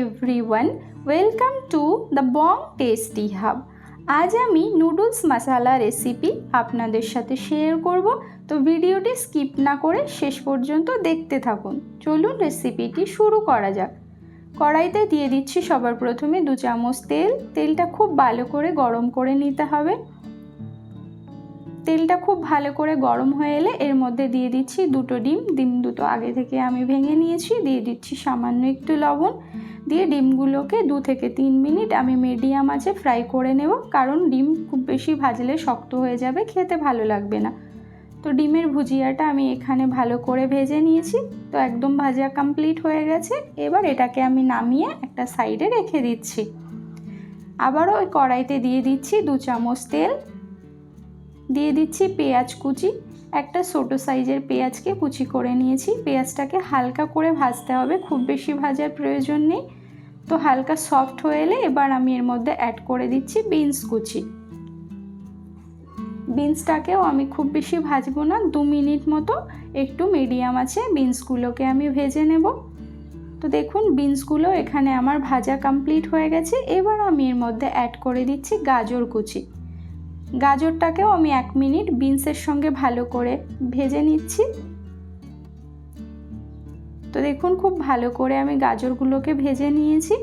Everyone welcome to the Bong tasty hub আজ আমি noodles মশালা recipe আপনাদের সাথে শেয়ার করব। তো ভিডিওটি স্কিপ না করে শেষ পর্যন্ত দেখতে থাকুন। চলুন রেসিপিটি শুরু করা যাক। কড়াইতে দিয়ে দিচ্ছি সবার প্রথমে দু চামচ তেল। তেলটা খুব ভালো করে গরম করে নিতে হবে। তেলটা খুব ভালো করে গরম হয়ে এলে এর মধ্যে দিয়ে দিচ্ছি দুটো ডিম। ডিম দুটো আগে থেকে আমি ভেঙে নিয়েছি, দিয়ে দিচ্ছি সামান্য একটু লবণ। দিয়ে ডিমগুলোকে দু থেকে তিন মিনিট আমি মিডিয়াম আছে ফ্রাই করে নেব, কারণ ডিম খুব বেশি ভাজলে শক্ত হয়ে যাবে, খেতে ভালো লাগবে না। তো ডিমের ভুজিয়াটা আমি এখানে ভালো করে ভেজে নিয়েছি, তো একদম ভাজা কমপ্লিট হয়ে গেছে। এবার এটাকে আমি নামিয়ে একটা সাইডে রেখে দিচ্ছি। আবারও ওই কড়াইতে দিয়ে দিচ্ছি দু চামচ তেল। দিয়ে দিচ্ছি পেঁয়াজ কুচি। একটা ছোটো সাইজের পেঁয়াজকে কুচি করে নিয়েছি। পেঁয়াজটাকে হালকা করে ভাজতে হবে, খুব বেশি ভাজার প্রয়োজন নেই। তো হালকা সফট হয়ে এলে এবার আমি এর মধ্যে অ্যাড করে দিচ্ছি বিনস কুচি। বিনসটাকেও আমি খুব বেশি ভাজবো না, দু মিনিট মতো একটু মিডিয়াম আছে বিনসগুলোকে আমি ভেজে নেব। তো দেখুন বিনসগুলো এখানে আমার ভাজা কমপ্লিট হয়ে গেছে। এবার আমি এর মধ্যে অ্যাড করে দিচ্ছি গাজর কুচি। গাজরটাকেও আমি এক মিনিট বিনসের সঙ্গে ভালো করে ভেজে নিচ্ছি। তো দেখুন, খুব ভালো করে আমি গাজরগুলোকে ভেজে নিয়েছি।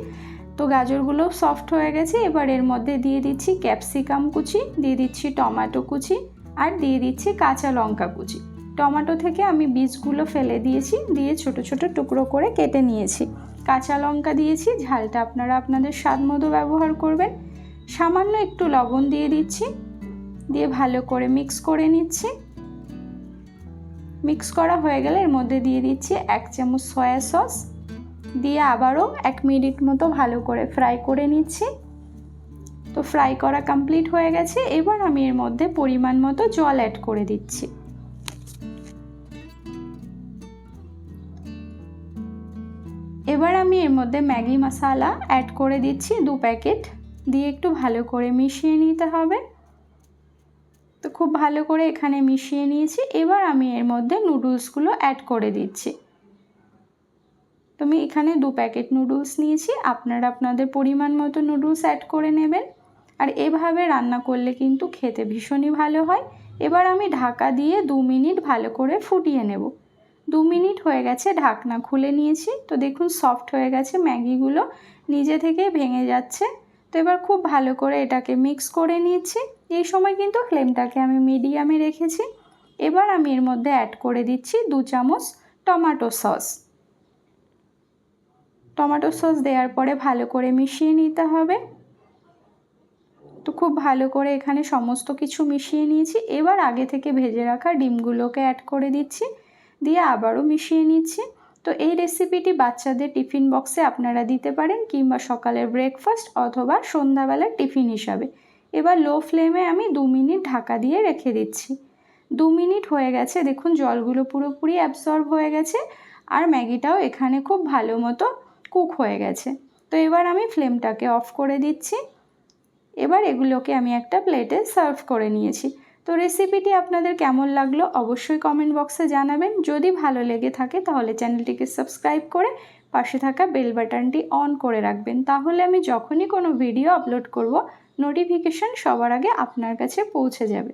তো গাজরগুলো সফট হয়ে গেছে, এবার এর মধ্যে দিয়ে দিচ্ছি ক্যাপসিকাম কুচি, দিয়ে দিচ্ছি টমেটো কুচি, আর দিয়ে দিচ্ছি কাঁচা লঙ্কা কুচি। টমেটো থেকে আমি বীজগুলো ফেলে দিয়েছি, দিয়ে ছোট ছোট টুকরো করে কেটে নিয়েছি। কাঁচা লঙ্কা দিয়েছি, ঝালটা আপনারা আপনাদের স্বাদ মতো ব্যবহার করবেন। সামান্য একটু লবণ দিয়ে দিচ্ছি। দিয়ে ভালো করে মিক্স করে নিচ্ছি। মিক্স করা হয়ে গেলে এর মধ্যে দিয়ে দিচ্ছি এক চামচ সয়া সস দিয়ে আবারও এক মিনিট মতো ভালো করে ফ্রাই করে নিচ্ছি। তো ফ্রাই করা কমপ্লিট হয়ে গেছে। এবার আমি এর মধ্যে পরিমাণ মতো জল অ্যাড করে দিচ্ছি। এবার আমি এর মধ্যে ম্যাগি মশালা অ্যাড করে দিচ্ছি দু প্যাকেট। দিয়ে একটু ভালো করে মিশিয়ে নিতে হবে। তো খুব ভালো করে এখানে মিশিয়ে নিয়েছি। এবার আমি এর মধ্যে নুডলসগুলো অ্যাড করে দিচ্ছি। তো আমি এখানে দু প্যাকেট নুডলস নিয়েছি। আপনারা আপনাদের পরিমাণ মতো নুডলস অ্যাড করে নেবেন। আর এভাবে রান্না করলে কিন্তু খেতে ভীষণই ভালো হয়। এবার আমি ঢাকা দিয়ে দু মিনিট ভালো করে ফুটিয়ে নেব। দু মিনিট হয়ে গেছে, ঢাকনা খুলে নিয়েছি। তো দেখুন সফট হয়ে গেছে ম্যাগিগুলো। নিজে থেকে ভেঙে যাচ্ছে। তো এবার খুব ভালো করে এটাকে মিক্স করে নিয়েছি এই সময় কিন্তু ফ্লেমটাকে আমি মিডিয়ামে রেখেছি। এবার আমি এর মধ্যে অ্যাড করে দিচ্ছি দু চামচ টমেটো সস। টমেটো সস দেওয়ার পরে ভালো করে মিশিয়ে নিতে হবে। তো খুব ভালো করে এখানে সমস্ত কিছু মিশিয়ে নিয়েছি। এবার আগে থেকে ভেজে রাখা ডিমগুলোকে অ্যাড করে দিচ্ছি। দিয়ে আবারও মিশিয়ে নিচ্ছি। তো এই রেসিপিটি বাচ্চাদের টিফিন বক্সে আপনারা দিতে পারেন কিংবা সকালের ব্রেকফাস্ট অথবা সন্ধ্যাবেলার টিফিন হিসাবে। এবার লো ফ্লেমে আমি দু মিনিট ঢাকা দিয়ে রেখে দিচ্ছি। দু মিনিট হয়ে গেছে, দেখুন জলগুলো পুরোপুরি অ্যাবসর্ব হয়ে গেছে আর ম্যাগিটাও এখানে খুব ভালো মতো কুক হয়ে গেছে। তো এবার আমি ফ্লেমটাকে অফ করে দিচ্ছি। এবার এগুলোকে আমি একটা প্লেটে সার্ভ করে নিয়েছি। তো রেসিপিটি আপনাদের কেমন লাগল অবশ্যই কমেন্ট বক্সে জানাবেন। যদি ভালো লেগে থাকে তাহলে চ্যানেলটিকে সাবস্ক্রাইব করে পাশে থাকা বেল বাটনটি অন করে রাখবেন। তাহলে আমি যখনই কোনো ভিডিও আপলোড করব নোটিফিকেশান সবার আগে আপনার কাছে পৌঁছে যাবে।